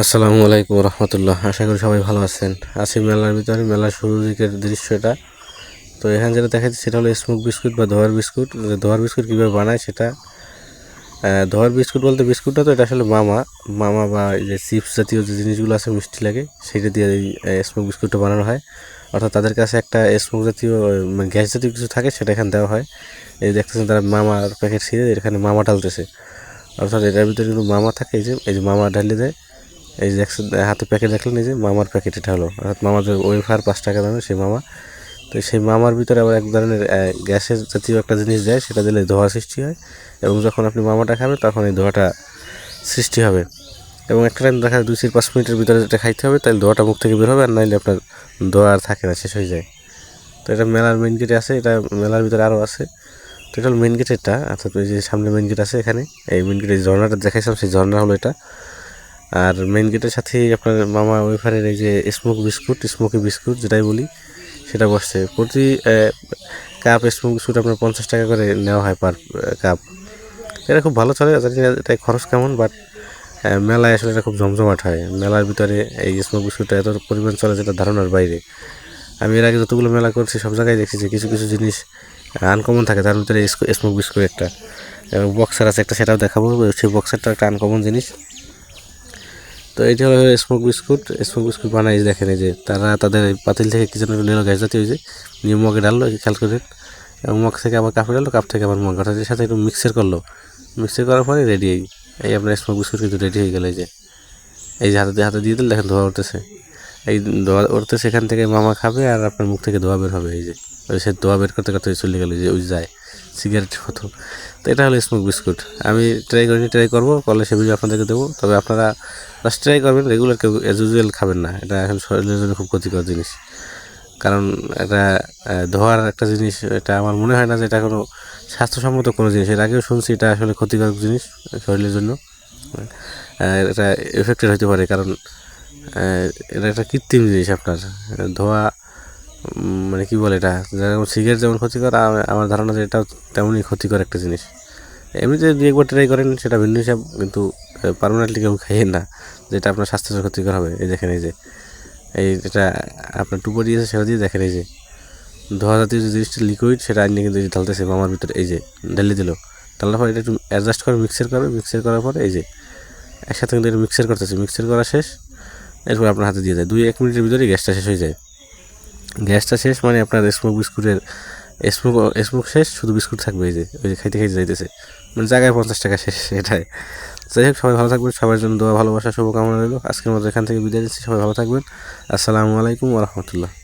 আসসালামু আলাইকুম রহমতুল্লাহ। আশা করি সবাই ভালো আছেন। আছি মেলার ভিতরে, মেলার শুরুর দিকের দৃশ্য এটা তো এখানে যেটা দেখা যাচ্ছে সেটা হলো স্মোক বিস্কুট বা ধোয়ার বিস্কুট ধোয়ার বিস্কুট কীভাবে বানায় সেটা ধোয়ার বিস্কুট বলতে বিস্কুটটা তো এটা আসলে মামা মামা বা যে চিপস জাতীয় যে জিনিসগুলো আছে, মিষ্টি লাগে, সেটা দিয়ে এই স্মোক বিস্কুটটা বানানো হয়। অর্থাৎ তাদের কাছে একটা স্মোক জাতীয় মানে গ্যাস জাতীয় কিছু থাকে, সেটা এখানে দেওয়া হয়। এই দেখতেছেন তারা মামার প্যাকেট ছিঁড়ে, এখানে মামা ঢালতেছে। অর্থাৎ এটার ভিতরে কিন্তু মামা থাকে, এই যে এই যে মামা ঢালিয়ে দেয়। এই যে হাতে প্যাকেট দেখলেন এই যে মামার প্যাকেট এটা হলো। অর্থাৎ মামার ওয়েফার পাঁচ টাকা দামে সেই মামা। তো সেই মামার ভিতরে আবার এক ধরনের গ্যাসের জাতীয় একটা জিনিস দেয় সেটা দিলে ধোঁয়া সৃষ্টি হয় এবং যখন আপনি মামাটা খাবেন, তখন এই ধোঁয়াটা সৃষ্টি হবে। এবং একটা টাইম দেখা যায় দুই থেকে পাঁচ মিনিটের ভিতরে যেটা খাইতে হবে, তাহলে ধোঁয়াটা মুখ থেকে বের হবে, আর নাইলে আপনার ধোঁয়া আর থাকে না, শেষ হয়ে যায়। তো এটা মেলার মেন গেটে আছে, এটা মেলার ভিতরে আরও আছে। তো এটা হলো মেন গেটেরটা অর্থাৎ যে সামনে মেন গেট আছে এখানে। এই মেন গেটের ঝর্ণাটা দেখাইছিলাম, সেই ঝর্ণা হলো এটা। আর মেন গেটের সাথে আপনার মামা ওয়েফারের এই যে স্মোক বিস্কুট স্মোকি বিস্কুট যেটাই বলি, সেটা বসছে। প্রতি কাপ স্মোক বিস্কুট আপনার পঞ্চাশ টাকা করে নেওয়া হয় পার কাপ এটা খুব ভালো চলে, জানি না এটা খরচ কেমন বাট মেলায় আসলে এটা খুব জমজমাট হয়। মেলার ভিতরে এই স্মোক বিস্কুটটা এত পরিমাণ চলে যেটা ধারণার বাইরে। আমি এর আগে যতগুলো মেলা করছি, সব জায়গায় দেখছি যে কিছু কিছু জিনিস আনকমন থাকে। তার ভিতরে স্মোক বিস্কুট একটা বক্সার আছে একটা, সেটাও দেখাবো। সেই বক্সারটা একটা আনকমন জিনিস। তো এইটা হলো স্মোক বিস্কুট স্মোক বিস্কুট বানাই দেখেন এই যে, তারা তাদের পাতিল থেকে কি যেন নিল গ্যাস জাতীয় হয়েছে নিয়ে মগে ডাললো খেয়াল করে এবং মগ থেকে আবার কাপে ডাললো কাপ থেকে আবার মগ। অর্থাৎ এর সাথে একটু মিক্সার করল। মিক্সার করার পরে রেডি এই আপনার স্মোক বিস্কুট কিন্তু রেডি হয়ে গেল এই যে। এই যে হাতে হাতে দিয়ে দিলে দেখেন ধোয়া উঠতেছে। এই ধোয়া উঠতেছে, এখান থেকে মামা খাবে আর আপনার মুখ থেকে ধোয়া বের হবে এই যে। ওই সে ধোয়া বের করতে করতে চলে গেল যে ওই যায়, সিগারেট মতো তো এটা হলো স্মোক বিস্কুট আমি ট্রাই করিনি ট্রাই করব, করলে সে ভিডিও আপনাদেরকে দেবো। তবে আপনারা জাস্ট ট্রাই করবেন রেগুলার কেউ অ্যাজ ইউজুয়াল খাবেন না। এটা এখন শরীরের জন্য খুব ক্ষতিকর জিনিস। কারণ এটা ধোয়ার একটা জিনিস, এটা আমার মনে হয় না যে এটা কোনো স্বাস্থ্যসম্মত কোনো জিনিস। এর আগেও শুনছি এটা আসলে ক্ষতিকারক জিনিস শরীরের জন্য। এটা এফেক্টেড হতে পারে। কারণ এটা একটা কৃত্রিম জিনিস আপনার। ধোয়া মানে কি বলে এটা? যেমন সিগারেট যেমন ক্ষতিকর আমার ধারণা যে এটাও তেমনই ক্ষতিকর একটা জিনিস। এমনিতে দুই একবার ট্রাই করেন, সেটা ভিন্ন হিসাব, কিন্তু পারমানেন্টলি কেউ খাইয়েন না, যেটা আপনার স্বাস্থ্যের ক্ষতিকর হবে। এই দেখেন এই যে, এই যেটা আপনার টুপো দিয়েছে সেটা দিয়ে দেখেন এই যে ধোয়া জাতীয় যে জিনিসটা লিকুইড সেটা আনিয়ে কিন্তু ঢালতেছে, মামার ভিতরে, এই যে, ঢেলে দিল। ঢালার পরে এটা একটু অ্যাডজাস্ট করে মিক্সার করবে মিক্সার করার পরে এই যে, একসাথে কিন্তু এটা মিক্সার করতেছে। মিক্সার করা শেষ, এরপর আপনার হাতে দিয়ে দেয়। দুই এক মিনিটের ভিতরেই গ্যাসটা শেষ হয়ে যায়। গ্যাসটা শেষ মানে আপনার স্মোক বিস্কুটের স্মোক স্মোক শেষ, শুধু বিস্কুট থাকবে এই যে, ওই যে খাইতে খাইতে যাইতেছে। মানে জায়গায় পঞ্চাশ টাকা শেষ, এটাই। যাই হোক, সবাই ভালো থাকবেন, সবার জন্য দোয়া, ভালোবাসা, শুভকামনা রইল। আজকের মতো এখান থেকে বিদায় দিচ্ছি সবাই ভালো থাকবেন। আসসালামু আলাইকুম রহমতুল্লাহ।